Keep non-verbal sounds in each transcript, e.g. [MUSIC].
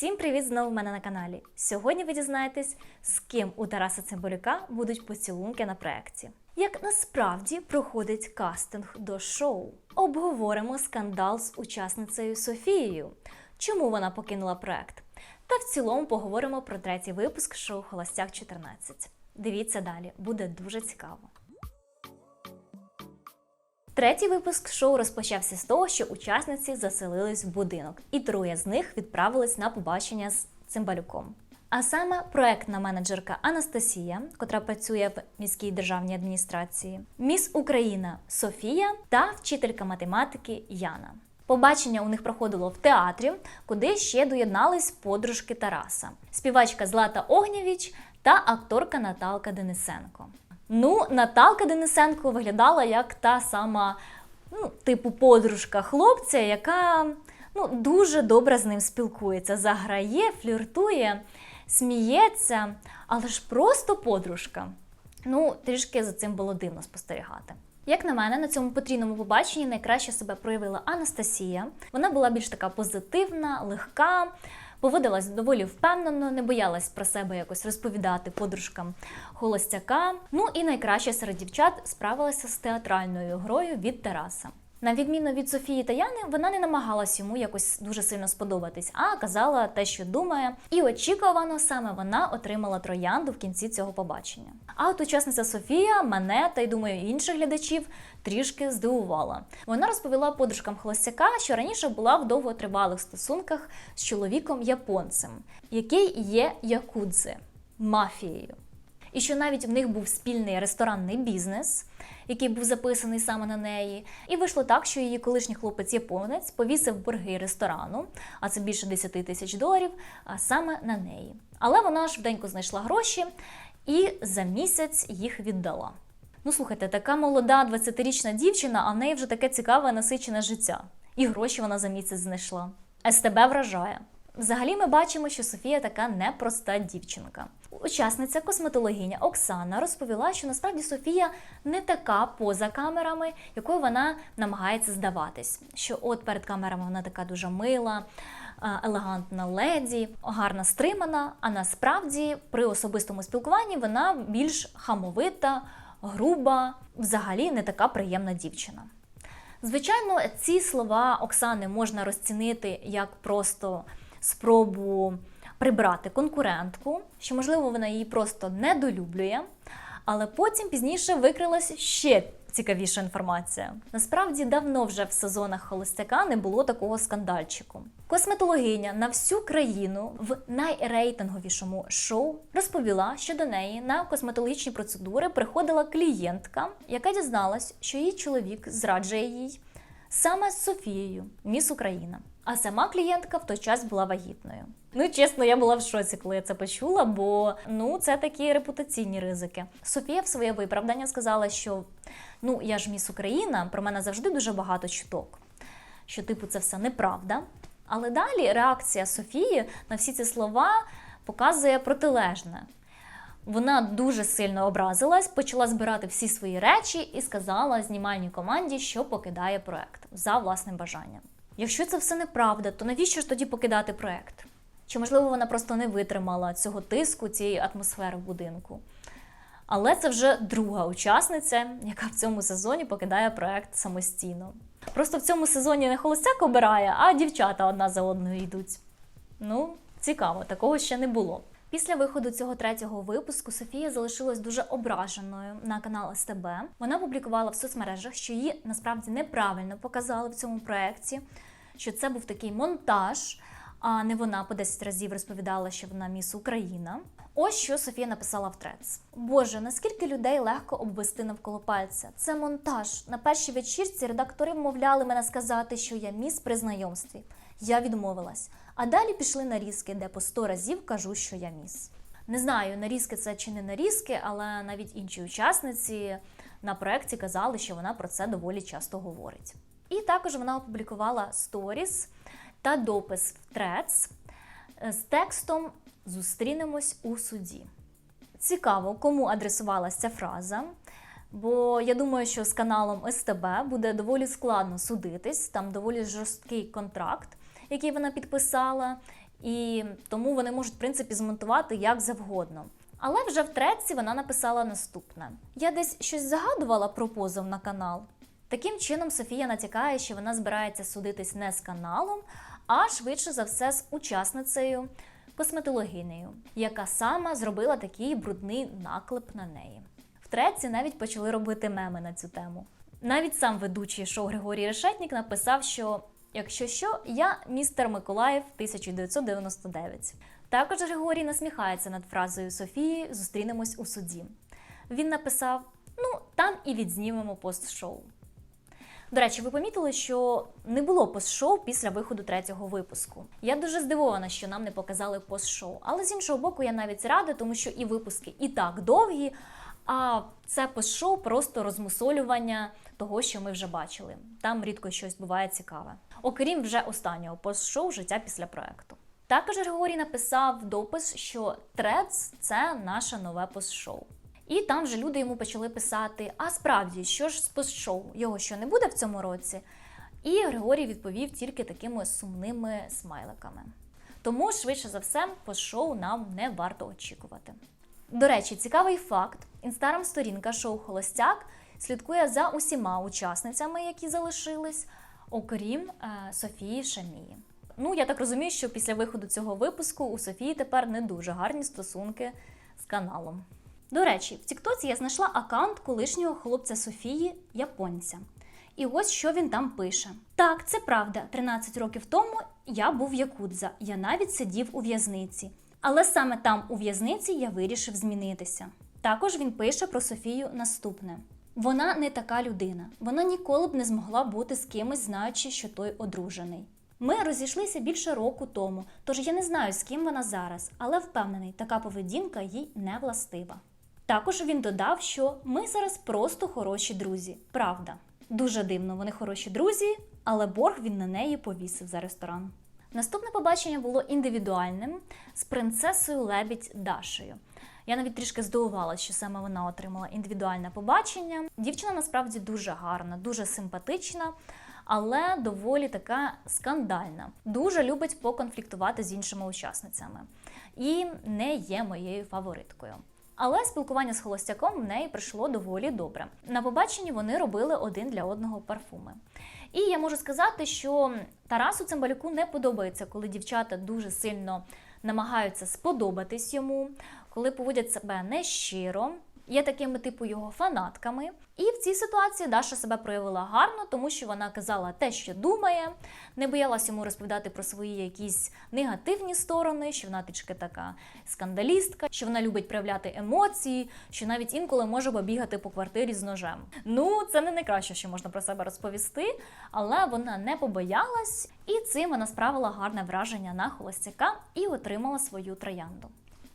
Всім привіт знову в мене на каналі. Сьогодні ви дізнаєтесь, з ким у Тараса Цимбалюка будуть поцілунки на проєкті. Як насправді проходить кастинг до шоу? Обговоримо скандал з учасницею Софією. Чому вона покинула проект? Та в цілому поговоримо про третій випуск шоу Холостяк 14. Дивіться далі, буде дуже цікаво. Третій випуск шоу розпочався з того, що учасниці заселились в будинок, і троє з них відправились на побачення з Цимбалюком. А саме проектна менеджерка Анастасія, котра працює в міській державній адміністрації, міс Україна Софія та вчителька математики Яна. Побачення у них проходило в театрі, куди ще доєднались подружки Тараса, співачка Злата Огнєвіч та акторка Наталка Денисенко. Ну, Наталка Денисенко виглядала як та сама, ну, типу, подружка хлопця, яка ну, дуже добре з ним спілкується, заграє, фліртує, сміється, але ж просто подружка. Ну, трішки за цим було дивно спостерігати. Як на мене, на цьому потрійному побаченні найкраще себе проявила Анастасія. Вона була більш така позитивна, легка, поводилась доволі впевнено, не боялась про себе якось розповідати подружкам холостяка. Ну і найкраще серед дівчат справилася з театральною грою від Тараса. На відміну від Софії та Яни, вона не намагалась йому якось дуже сильно сподобатись, а казала те, що думає. І очікувано саме вона отримала троянду в кінці цього побачення. А от учасниця Софія мене та й думаю інших глядачів трішки здивувала. Вона розповіла подружкам холостяка, що раніше була в довготривалих стосунках з чоловіком японцем, який є якудзи мафією. І що навіть в них був спільний ресторанний бізнес, який був записаний саме на неї. І вийшло так, що її колишній хлопець-японець повісив борги ресторану, а це більше 10 тисяч доларів, а саме на неї. Але вона швиденько знайшла гроші і за місяць їх віддала. Ну, слухайте, така молода 20-річна дівчина, а в неї вже таке цікаве насичене життя. І гроші вона за місяць знайшла. СТБ вражає. Взагалі, ми бачимо, що Софія така непроста дівчинка. Учасниця косметологиня Оксана розповіла, що насправді Софія не така поза камерами, якою вона намагається здаватись. Що от перед камерами вона така дуже мила, е, елегантна леді, гарно стримана. А насправді при особистому спілкуванні вона більш хамовита, груба, взагалі не така приємна дівчина. Звичайно, ці слова Оксани можна розцінити як просто спробу прибрати конкурентку, що, можливо, вона її просто недолюблює, але потім пізніше викрилась ще цікавіша інформація. Насправді давно вже в сезонах холостяка не було такого скандальчику. Косметологиня на всю країну в найрейтинговішому шоу розповіла, що до неї на косметологічні процедури приходила клієнтка, яка дізналась, що її чоловік зраджує їй саме з Софією, міс Україна. А сама клієнтка в той час була вагітною. Ну, чесно, я була в шоці, коли я це почула, бо ну це такі репутаційні ризики. Софія в своє виправдання сказала, що ну я ж міс Україна, про мене завжди дуже багато чуток. Що, типу, це все неправда. Але далі реакція Софії на всі ці слова показує протилежне. Вона дуже сильно образилась, почала збирати всі свої речі і сказала знімальній команді, що покидає проект за власним бажанням. Якщо це все неправда, то навіщо ж тоді покидати проект? Чи можливо вона просто не витримала цього тиску, цієї атмосфери в будинку? Але це вже друга учасниця, яка в цьому сезоні покидає проект самостійно. Просто в цьому сезоні не холостяк обирає, а дівчата одна за одною йдуть. Ну, цікаво, такого ще не було. Після виходу цього третього випуску Софія залишилась дуже ображеною на канал СТБ. Вона публікувала в соцмережах, що її насправді неправильно показали в цьому проєкті, що це був такий монтаж, а не вона по 10 разів розповідала, що вона міс Україна. Ось що Софія написала в трец. Боже, наскільки людей легко обвести навколо пальця. Це монтаж. На першій вечірці редактори вмовляли мене сказати, що я міс при знайомстві. Я відмовилась. А далі пішли нарізки, де по 100 разів кажу, що я міс. Не знаю, нарізки це чи не нарізки, але навіть інші учасниці на проєкті казали, що вона про це доволі часто говорить. І також вона опублікувала сторіс та допис в трец з текстом Зустрінемось у суді. Цікаво, кому адресувалася ця фраза. Бо я думаю, що з каналом СТБ буде доволі складно судитись, там доволі жорсткий контракт, який вона підписала. і тому вони можуть в принципі змонтувати як завгодно. Але вже в треці вона написала наступне: я десь щось загадувала про позов на канал. Таким чином, Софія натякає, що вона збирається судитись не з каналом, а швидше за все з учасницею косметологинею, яка сама зробила такий брудний наклеп на неї. В треці навіть почали робити меми на цю тему. Навіть сам ведучий шоу Григорій Решетнік написав, що якщо що, я містер Миколаїв 1999. Також Григорій насміхається над фразою Софії Зустрінемось у суді. Він написав: Ну, там і відзнімемо пост-шоу. До речі, ви помітили, що не було пост-шоу після виходу третього випуску. Я дуже здивована, що нам не показали пост-шоу. Але з іншого боку, я навіть рада, тому що і випуски і так довгі. А це пост-шоу просто розмусолювання того, що ми вже бачили. Там рідко щось буває цікаве. Окрім вже останнього пост-шоу життя після проекту. Також Григорій написав допис, що Трец це наше нове пост-шоу. І там вже люди йому почали писати: а справді, що ж з пост-шоу? Його що не буде в цьому році? І Григорій відповів тільки такими сумними смайликами. Тому, швидше за все, пост-шоу нам не варто очікувати. До речі, цікавий факт: інстаграм-сторінка шоу Холостяк слідкує за усіма учасницями, які залишились, окрім е, Софії Шамії. Ну, я так розумію, що після виходу цього випуску у Софії тепер не дуже гарні стосунки з каналом. До речі, в Тіктоці я знайшла аккаунт колишнього хлопця Софії, японця. І ось що він там пише: Так, це правда. 13 років тому я був якудза, я навіть сидів у в'язниці. Але саме там, у в'язниці, я вирішив змінитися. Також він пише про Софію наступне: вона не така людина, вона ніколи б не змогла бути з кимось, знаючи, що той одружений. Ми розійшлися більше року тому, тож я не знаю, з ким вона зараз, але впевнений, така поведінка їй не властива. Також він додав, що ми зараз просто хороші друзі. Правда. Дуже дивно, вони хороші друзі, але борг він на неї повісив за ресторан. Наступне побачення було індивідуальним з принцесою Лебідь Дашею. Я навіть трішки здивувалася, що саме вона отримала індивідуальне побачення. Дівчина насправді дуже гарна, дуже симпатична, але доволі така скандальна. Дуже любить поконфліктувати з іншими учасницями і не є моєю фавориткою. Але спілкування з холостяком в неї прийшло доволі добре. На побаченні вони робили один для одного парфуми. І я можу сказати, що Тарасу Цимбалюку не подобається, коли дівчата дуже сильно намагаються сподобатись йому, коли поводять себе нещиро. Є такими типу його фанатками. І в цій ситуації Даша себе проявила гарно, тому що вона казала те, що думає, не боялась йому розповідати про свої якісь негативні сторони, що вона трішки така скандалістка, що вона любить проявляти емоції, що навіть інколи може побігати по квартирі з ножем. Ну, це не найкраще, що можна про себе розповісти, але вона не побоялась, і цим вона справила гарне враження на холостяка і отримала свою троянду.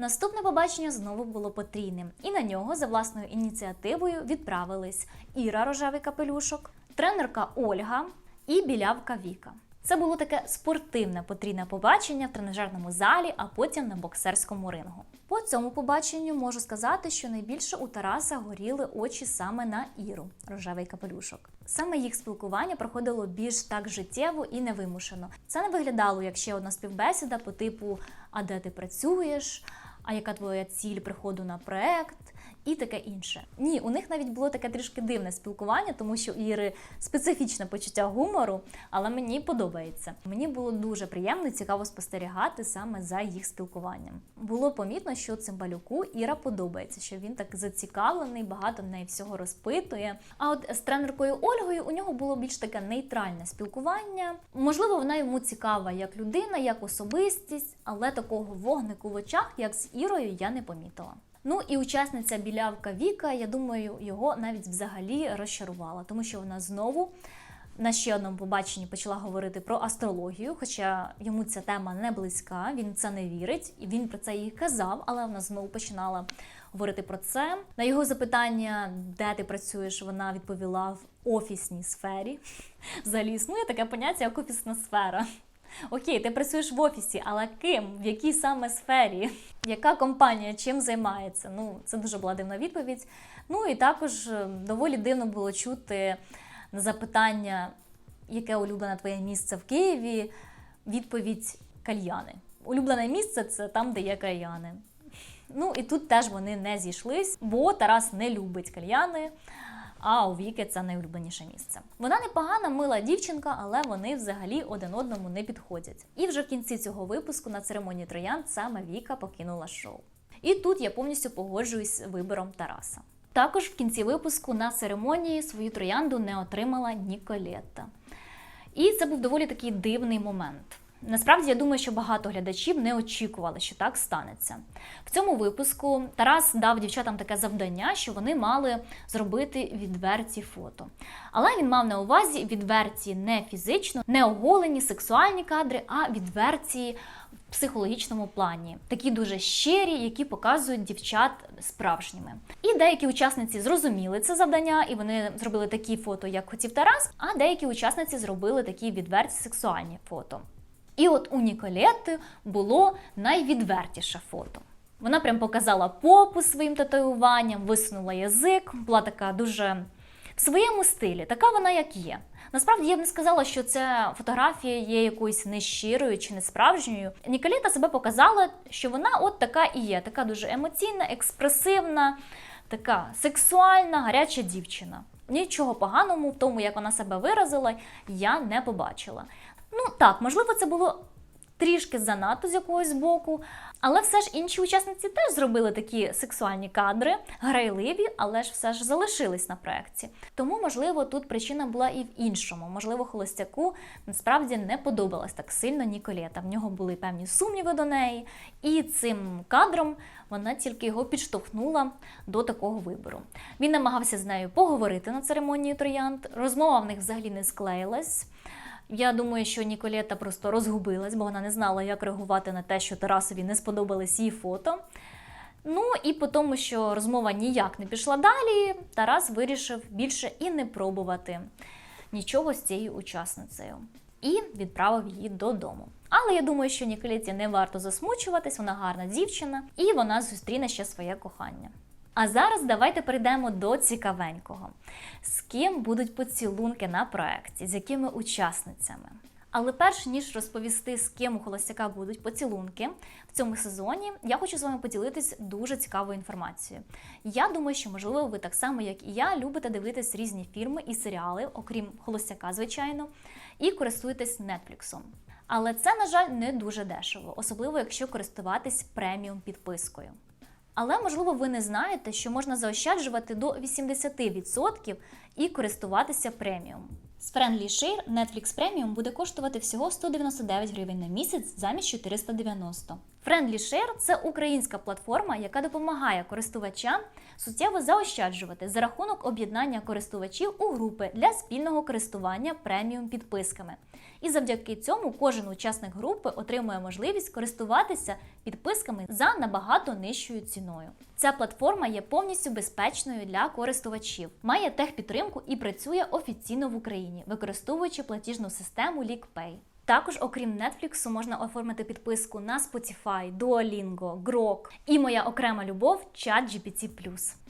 Наступне побачення знову було потрійним, і на нього за власною ініціативою відправились Іра Рожевий капелюшок, тренерка Ольга і білявка Віка. Це було таке спортивне потрійне побачення в тренажерному залі, а потім на боксерському рингу. По цьому побаченню можу сказати, що найбільше у Тараса горіли очі саме на Іру рожевий капелюшок. Саме їх спілкування проходило більш так життєво і невимушено. Це не виглядало як ще одна співбесіда по типу А де ти працюєш? А яка твоя ціль приходу на проект? І таке інше. Ні, у них навіть було таке трішки дивне спілкування, тому що Іри специфічне почуття гумору, але мені подобається. Мені було дуже приємно і цікаво спостерігати саме за їх спілкуванням. Було помітно, що цимбалюку Іра подобається, що він так зацікавлений, багато в неї всього розпитує. А от з тренеркою Ольгою у нього було більш таке нейтральне спілкування. Можливо, вона йому цікава як людина, як особистість, але такого вогнику в очах, як з Ірою, я не помітила. Ну і учасниця білявка Віка, я думаю, його навіть взагалі розчарувала, тому що вона знову на ще одному побаченні почала говорити про астрологію, хоча йому ця тема не близька, він це не вірить, і він про це їй казав, але вона знову починала говорити про це. На його запитання, де ти працюєш, вона відповіла в офісній сфері. [LAUGHS] Взагалі існує таке поняття, як офісна сфера. Окей, ти працюєш в офісі, але ким? В якій саме сфері? Яка компанія чим займається? Ну, це дуже була дивна відповідь. Ну і також е, доволі дивно було чути на запитання, яке улюблене твоє місце в Києві, відповідь кальяни. улюблене місце це там, де є кальяни. Ну і тут теж вони не зійшлись, бо Тарас не любить кальяни. А у Віки це найулюбленіше місце. Вона непогана, мила дівчинка, але вони взагалі один одному не підходять. І вже в кінці цього випуску на церемонії троянд саме Віка покинула шоу. І тут я повністю погоджуюсь з вибором Тараса. Також в кінці випуску на церемонії свою троянду не отримала Ніколетта. І це був доволі такий дивний момент. Насправді я думаю, що багато глядачів не очікували, що так станеться. В цьому випуску Тарас дав дівчатам таке завдання, що вони мали зробити відверті фото. Але він мав на увазі відверті не фізично, не оголені сексуальні кадри, а відверті в психологічному плані, такі дуже щирі, які показують дівчат справжніми. І деякі учасниці зрозуміли це завдання, і вони зробили такі фото, як хотів Тарас. А деякі учасниці зробили такі відверті сексуальні фото. І от у Ніколетти було найвідвертіше фото. Вона прям показала попу своїм татуюванням, висунула язик, була така дуже в своєму стилі, така вона як є. Насправді я б не сказала, що ця фотографія є якоюсь нещирою чи несправжньою. Ніколета себе показала, що вона от така і є, така дуже емоційна, експресивна, така сексуальна, гаряча дівчина. Нічого поганого в тому, як вона себе виразила, я не побачила. Ну так, можливо, це було трішки занадто з якогось боку, але все ж інші учасниці теж зробили такі сексуальні кадри, грайливі, але ж все ж залишились на проєкті. Тому, можливо, тут причина була і в іншому. Можливо, холостяку насправді не подобалась так сильно Ніколета. В нього були певні сумніви до неї, і цим кадром вона тільки його підштовхнула до такого вибору. Він намагався з нею поговорити на церемонії троянд. Розмова в них взагалі не склеїлась. Я думаю, що Ніколета просто розгубилась, бо вона не знала, як реагувати на те, що Тарасові не сподобались її фото. Ну і по тому, що розмова ніяк не пішла далі, Тарас вирішив більше і не пробувати нічого з цією учасницею і відправив її додому. Але я думаю, що Ніколеті не варто засмучуватись, вона гарна дівчина, і вона зустріне ще своє кохання. А зараз давайте перейдемо до цікавенького. З ким будуть поцілунки на проєкті, з якими учасницями. Але перш ніж розповісти, з ким у холостяка будуть поцілунки в цьому сезоні, я хочу з вами поділитись дуже цікавою інформацією. Я думаю, що можливо ви так само, як і я, любите дивитись різні фільми і серіали, окрім холостяка, звичайно, і користуєтесь Нетфліксом. Але це, на жаль, не дуже дешево, особливо якщо користуватись преміум підпискою. Але можливо ви не знаєте, що можна заощаджувати до 80% і користуватися преміум. З Friendly Share Netflix Premium буде коштувати всього 199 гривень на місяць замість 490. Friendly Share – це українська платформа, яка допомагає користувачам суттєво заощаджувати за рахунок об'єднання користувачів у групи для спільного користування преміум підписками. І завдяки цьому кожен учасник групи отримує можливість користуватися підписками за набагато нижчою ціною. Ця платформа є повністю безпечною для користувачів, має техпідтримку і працює офіційно в Україні, використовуючи платіжну систему LeakPay. Також, окрім Netflix, можна оформити підписку на Spotify, Duolingo, Grok і моя окрема любов ChatGPT+.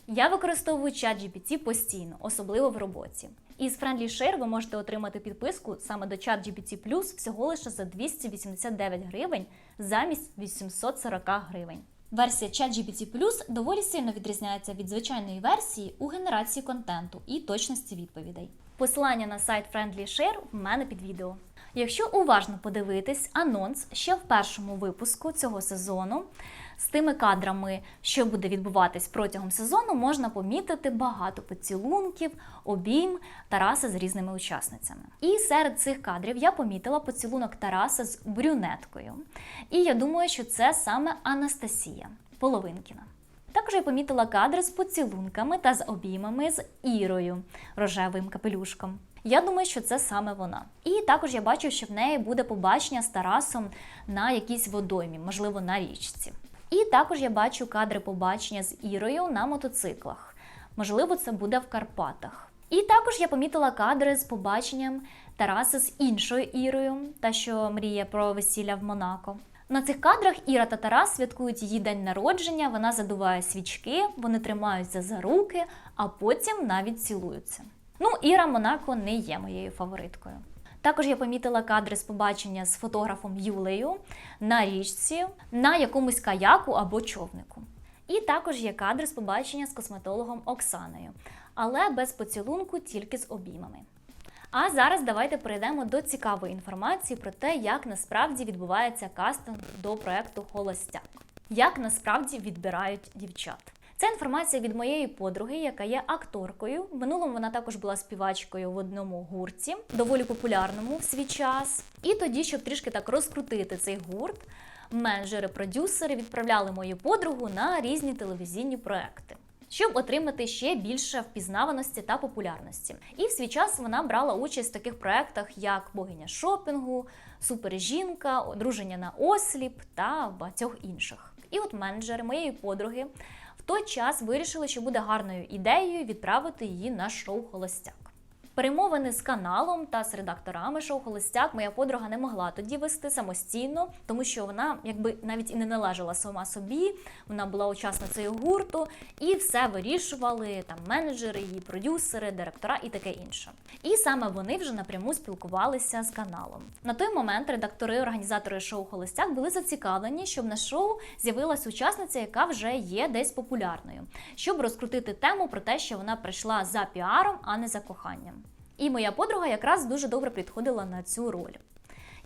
Я використовую ChatGPT постійно, особливо в роботі. І з Friendly Share ви можете отримати підписку саме до ChatGPT всього лише за 289 гривень замість 840 гривень. Версія ChatGPT доволі сильно відрізняється від звичайної версії у генерації контенту і точності відповідей. Посилання на сайт Friendly Share в мене під відео. Якщо уважно подивитись анонс ще в першому випуску цього сезону, з тими кадрами, що буде відбуватись протягом сезону, можна помітити багато поцілунків, обійм Тараса з різними учасницями. І серед цих кадрів я помітила поцілунок Тараса з брюнеткою. І я думаю, що це саме Анастасія Половинкіна. Також я помітила кадри з поцілунками та з обіймами з Ірою рожевим капелюшком. Я думаю, що це саме вона. І також я бачу, що в неї буде побачення з Тарасом на якійсь водоймі, можливо, на річці. І також я бачу кадри побачення з Ірою на мотоциклах. Можливо, це буде в Карпатах. І також я помітила кадри з побаченням Тараса з іншою Ірою, та що мріє про весілля в Монако. На цих кадрах Іра та Тарас святкують її день народження, вона задуває свічки, вони тримаються за руки, а потім навіть цілуються. Ну, Іра Монако не є моєю фавориткою. Також я помітила кадри з побачення з фотографом Юлею на річці, на якомусь каяку або човнику. І також є кадри з побачення з косметологом Оксаною, але без поцілунку, тільки з обіймами. А зараз давайте перейдемо до цікавої інформації про те, як насправді відбувається кастинг до проекту Холостяк. Як насправді відбирають дівчат. Це інформація від моєї подруги, яка є акторкою. В минулому вона також була співачкою в одному гурті, доволі популярному в свій час. І тоді, щоб трішки так розкрутити цей гурт, менеджери-продюсери відправляли мою подругу на різні телевізійні проекти. Щоб отримати ще більше впізнаваності та популярності, і в свій час вона брала участь в таких проектах, як богиня шопінгу, супержінка, одруження на осліп та багатьох інших. І от менеджери моєї подруги той час вирішили, що буде гарною ідеєю відправити її на шоу Холостяк. Перемовини з каналом та з редакторами шоу Холостяк моя подруга не могла тоді вести самостійно, тому що вона якби навіть і не належала сама собі. Вона була учасницею гурту, і все вирішували там менеджери, її продюсери, директора і таке інше. І саме вони вже напряму спілкувалися з каналом. На той момент редактори, організатори шоу Холостяк були зацікавлені, щоб на шоу з'явилась учасниця, яка вже є десь популярною, щоб розкрутити тему про те, що вона прийшла за піаром, а не за коханням. І моя подруга якраз дуже добре підходила на цю роль.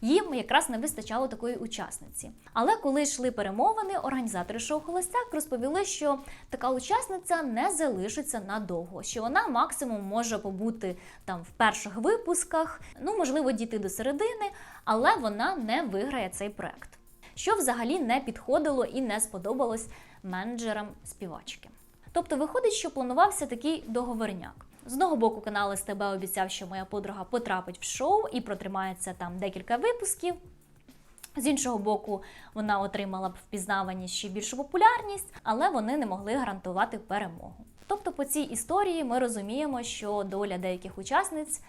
Їм якраз не вистачало такої учасниці. Але коли йшли перемовини, організатори шоу Холостяк розповіли, що така учасниця не залишиться надовго, що вона максимум може побути там в перших випусках, ну можливо, дійти до середини, але вона не виграє цей проект. Що взагалі не підходило і не сподобалось менеджерам співачки. Тобто виходить, що планувався такий договорняк. З одного боку, канал СТБ обіцяв, що моя подруга потрапить в шоу і протримається там декілька випусків. З іншого боку, вона отримала б впізнаваність ще більшу популярність, але вони не могли гарантувати перемогу. Тобто, по цій історії ми розуміємо, що доля деяких учасниць.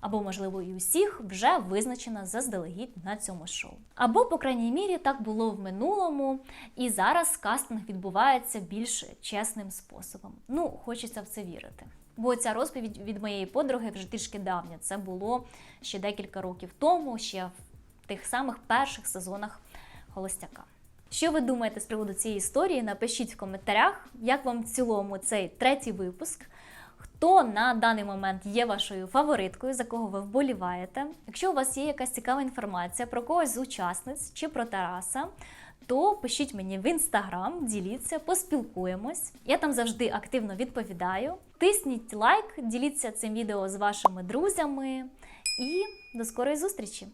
Або, можливо, і усіх вже визначена заздалегідь на цьому шоу. Або, по крайній мірі, так було в минулому, і зараз кастинг відбувається більш чесним способом. Ну, хочеться в це вірити. Бо ця розповідь від моєї подруги вже трішки давня. Це було ще декілька років тому, ще в тих самих перших сезонах Холостяка. Що ви думаєте з приводу цієї історії? Напишіть в коментарях, як вам в цілому цей третій випуск. Хто на даний момент є вашою фавориткою, за кого ви вболіваєте? Якщо у вас є якась цікава інформація про когось з учасниць чи про Тараса, то пишіть мені в інстаграм, діліться, поспілкуємось. Я там завжди активно відповідаю. Тисніть лайк, діліться цим відео з вашими друзями і до скорої зустрічі!